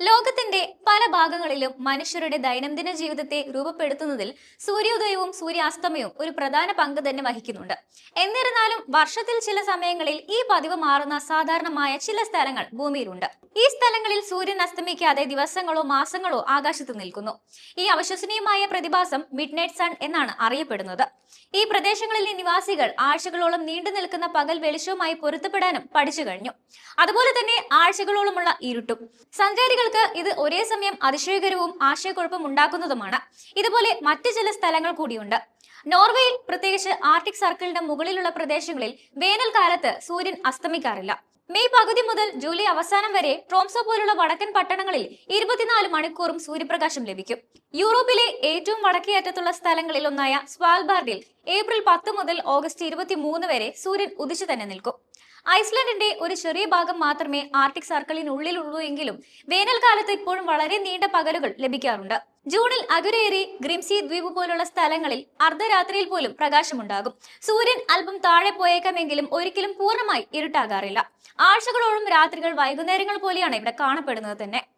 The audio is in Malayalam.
ലോകത്തിന്റെ പല ഭാഗങ്ങളിലും മനുഷ്യരുടെ ദൈനംദിന ജീവിതത്തെ രൂപപ്പെടുത്തുന്നതിൽ സൂര്യോദയവും സൂര്യാസ്തമയവും ഒരു പ്രധാന പങ്ക് തന്നെ വഹിക്കുന്നുണ്ട്. എന്നിരുന്നാലും വർഷത്തിൽ ചില സമയങ്ങളിൽ ഈ പതിവ് മാറുന്ന സാധാരണമായ ചില സ്ഥലങ്ങൾ ഭൂമിയിലുണ്ട്. ഈ സ്ഥലങ്ങളിൽ സൂര്യൻ അസ്തമിക്കാതെ ദിവസങ്ങളോ മാസങ്ങളോ ആകാശത്ത് നിൽക്കുന്നു. ഈ അവിശ്വസനീയമായ പ്രതിഭാസം മിഡ്നൈറ്റ് സൺ എന്നാണ് അറിയപ്പെടുന്നത്. ഈ പ്രദേശങ്ങളിലെ നിവാസികൾ ആഴ്ചകളോളം നീണ്ടു നിൽക്കുന്ന പകൽ വെളിച്ചവുമായി പൊരുത്തപ്പെടാനും പഠിച്ചു കഴിഞ്ഞു. അതുപോലെ തന്നെ ആഴ്ചകളോളമുള്ള ഇരുട്ടും. സഞ്ചാരികൾക്ക് ഇത് ഒരേ സമയം അതിശയകരവും ആശയക്കുഴപ്പം ഉണ്ടാക്കുന്നതുമാണ്. ഇതുപോലെ മറ്റു ചില സ്ഥലങ്ങൾ കൂടിയുണ്ട്. നോർവേയിൽ പ്രത്യേകിച്ച് ആർട്ടിക് സർക്കിളിന്റെ മുകളിലുള്ള പ്രദേശങ്ങളിൽ വേനൽക്കാലത്ത് സൂര്യൻ അസ്തമിക്കാറില്ല. മെയ് പകുതി മുതൽ ജൂലൈ അവസാനം വരെ ട്രോംസോ പോലുള്ള വടക്കൻ പട്ടണങ്ങളിൽ ഇരുപത്തിനാല് മണിക്കൂറും സൂര്യപ്രകാശം ലഭിക്കും. യൂറോപ്പിലെ ഏറ്റവും വടക്കേ അറ്റത്തുള്ള സ്ഥലങ്ങളിൽ ഒന്നായ സ്വാൽബാർഡിൽ ഏപ്രിൽ പത്ത് മുതൽ ഓഗസ്റ്റ് ഇരുപത്തി വരെ സൂര്യൻ ഉദിച്ചു തന്നെ നിൽക്കും. ഐസ്ലൻഡിന്റെ ഒരു ചെറിയ ഭാഗം മാത്രമേ ആർട്ടിക് സർക്കിളിനുള്ളിലുള്ളൂ എങ്കിലും വേനൽക്കാലത്ത് ഇപ്പോഴും വളരെ നീണ്ട പകലുകൾ ലഭിക്കാറുണ്ട്. ജൂണിൽ അതുരേറി ഗ്രിംസി ദ്വീപ് പോലുള്ള സ്ഥലങ്ങളിൽ അർദ്ധരാത്രിയിൽ പോലും പ്രകാശമുണ്ടാകും. സൂര്യൻ അല്പം താഴെ പോയേക്കാമെങ്കിലും ഒരിക്കലും പൂർണമായി ഇരുട്ടാകാറില്ല. ആഴ്ചകളോളം രാത്രികൾ വൈകുന്നേരങ്ങൾ പോലെയാണ് ഇവിടെ കാണപ്പെടുന്നത് തന്നെ.